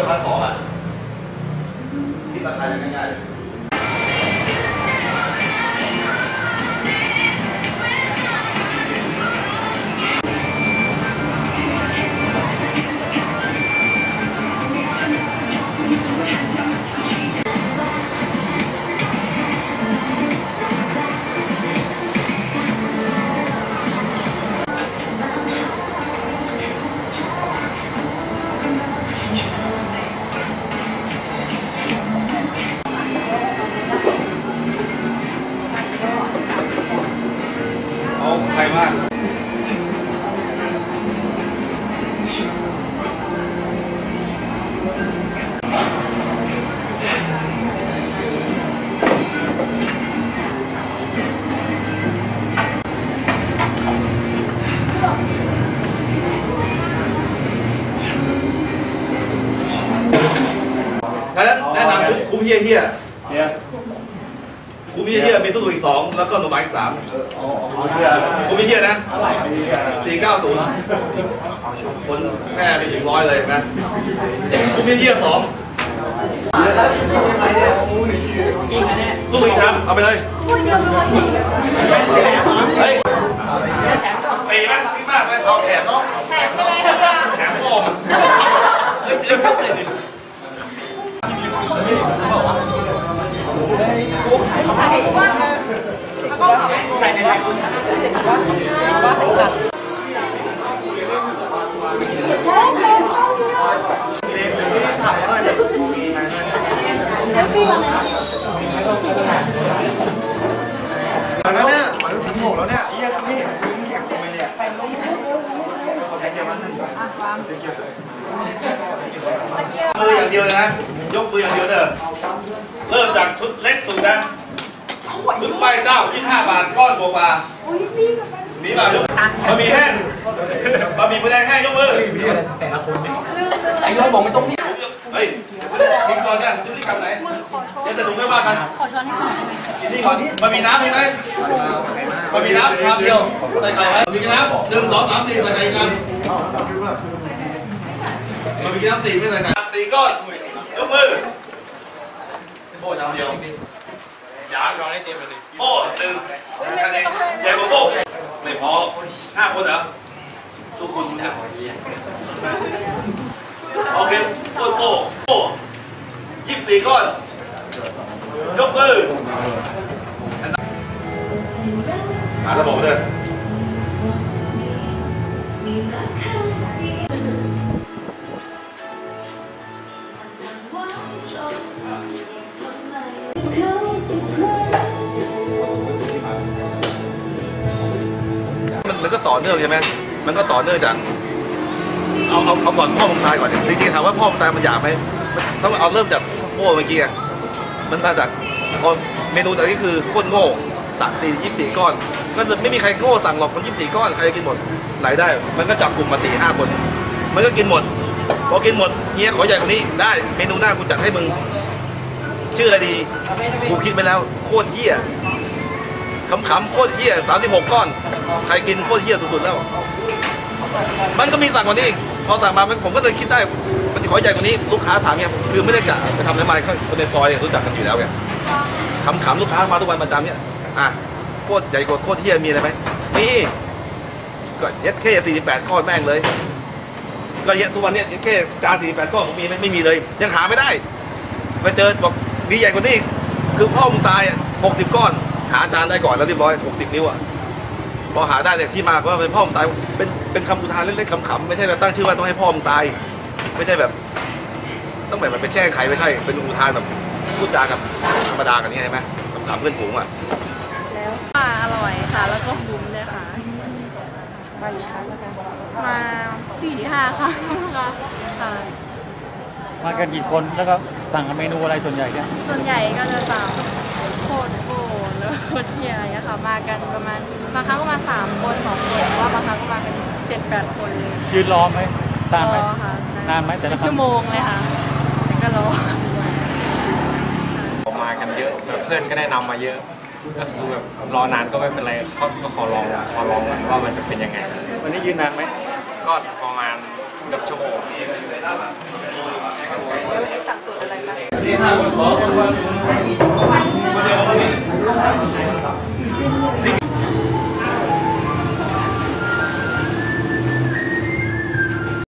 กิน คุ้มเฮี้ยเฮี้ยเนี่ยคุ้มเฮี้ยเฮี้ยมีสมุนอีกสองแล้วก็หน่อไม้อีกสามเอาเอาเสื้อคุ้มเฮี้ยนะอะไรเนี่ยสี่เก้าศูนย์คนแม่ไปถึงร้อยเลยนะคุ้มเฮี้ยสองลูกอีกชามเอาไปเลยเฮ้ยสี่ไหมนี่มากไหมเอาแถมเนาะแถมก็ได้แถมพ่อมเฮ้ยเดี๋ยวเดี๋ยวตอนนั้นเนี่ยมันถึงหกแล้วเนี่ยเยี่ยมพี่อยากทำไมเนี่ยไป มืออย่างเดียวนะ ยกมืออย่างเดียวเด้อเริ่มจากชุดเล็กสุดนะ ชุดไหว้เจ้า25บาทก้อนกว่าๆมีเปล่ายกบะหมี่แห้งบะหมี่หมูแดงแห้งยกมือแต่ละคนไอ้ร้อยบอกไม่ต้องเนี่ยเฮ้ยกินก่อนกันชุดที่กลับไหนจะสนุกไม่ว่ากันขอช้อนให้หน่อยกินนี่ก่อนบะหมี่น้ำมีไหมบะหมี่น้ำชามเดียวใส่ไข่ไหมบะหมี่น้ำหนึ่งสองสามสี่ใส่ไข่กันบะหมี่น้ำสี่ไม่ใส่ไข่สี่ก้อนยกมือโอ้ชามเดียว รอได้เต็มเลยโอ้หนึ่งคะแนนใหญ่กว่าโป้ไม่พอห้าคนเหรอทุกคนแถวโอเคโป้โป้โป้ยี่สิบสี่ก้อน ยกมือมาระบบเลย มันก็ต่อเนื่องใช่ไหมมันก็ต่อเนื่องจากเอาเอาเอาก่อนพ่อผมตายก่อนเนี่ยจริงๆถามว่าพ่อผมตายมันหยาบไหมต้องเอาเริ่มจากพ่อเมื่อกี้อะมันมาจากพอเมนูแต่นี้คือโคตรโง่สั่งสี่ยี่สิบสี่ก้อน ก็เลยไม่มีใครโง่สั่งหรอกคนยี่สิบสี่ก้อนใครจะกินหมดไหนได้ มันก็จับกลุ่มมาสี่ห้าคน มันก็กินหมดพอกินหมดเฮียขอใหญ่กว่านี้ได้ เมนูหน้ากูจัดให้มึง ชื่ออะไรดีกูคิดไปแล้วโคตรเฮี้ย ขำๆโคตรเฮี้ยสามสิบหกก้อน ใครกินโคตรเฮี้ยสุดๆแล้ว มันก็มีสั่งกว่านี้อีกพอสั่งมาผมก็เลยคิดได้มันจะขอใหญ่กว่านี้ลูกค้าถามเนี่ยคือไม่ได้กะไปทำอะไรมาคนในซอยเนี่ยรู้จักกันอยู่แล้วไงขำๆลูกค้ามาทุกวันประจำเนี่ยอะโคตรใหญ่กว่าโคตรเฮี้ยมีอะไรไหมมีก็เย็ดแค่สี่สิบแปดก้อนแม่งเลยก็เย็ดทุกวันเนี่ยแค่จานสี่สิบแปดก้อนผมมีไหมไม่มีเลย ยังหาไม่ได้ไปเจอบอกมีใหญ่กว่านี้คือพ่อมึงตายอะหกสิบก้อน หาจานได้ก่อนแล้วเรียบร้อยหกสิบนิ้วอะพอหาได้เนี่ยที่มาก็เป็นพ่อผมตายเป็นเป็นคำอุทานเล่นๆขำๆไม่ใช่แบบตั้งชื่อว่าต้องให้พ่อผมตาย ไม่ใช่แบบ ต้องแบบไปแช่งใครไม่ใช่ เป็นอุทานแบบพูดจากับธรรมดากันนี่ใช่ไหมขำๆเพื่อนฝูงอะแล้วปลาอร่อยค่ะ แล้วก็บุ้มเลยค่ะมาอีกครั้งนะคะมาสี่ห้าครั้งค่ะค่ะมากันกี่คนแล้วก็สั่งเมนูอะไรส่วนใหญ่เนี่ยส่วนใหญ่ก็จะสั่งโคตรโกนแล้วโคต รเที่ยอะไรเงี้ยค่ะมากันประมาณบางครั้งก็มาสามคนสองคนหรือว่าบางครั้งก็มากันเจ็ดแปดคนเลยยืนรอไหมตามไหมรอค่ะนานไหมแต่ละเป็นครั้งชั่วโมงเลยค่ะแต่ก็รอออกมากันเยอะแบบเพื่อนก็แนะนำมาเยอะ ก็คือแบบรอนานก็ไม่เป็นไรก็ก็ขอลองขอลองก่อนว่ามันจะเป็นยังไง วันนี้ยืนนานไหมก็ประมาณกับชั่วโมงแล้ววันนี้สั่งสูตรอะไรคะที่ห้าข อคนวันนี่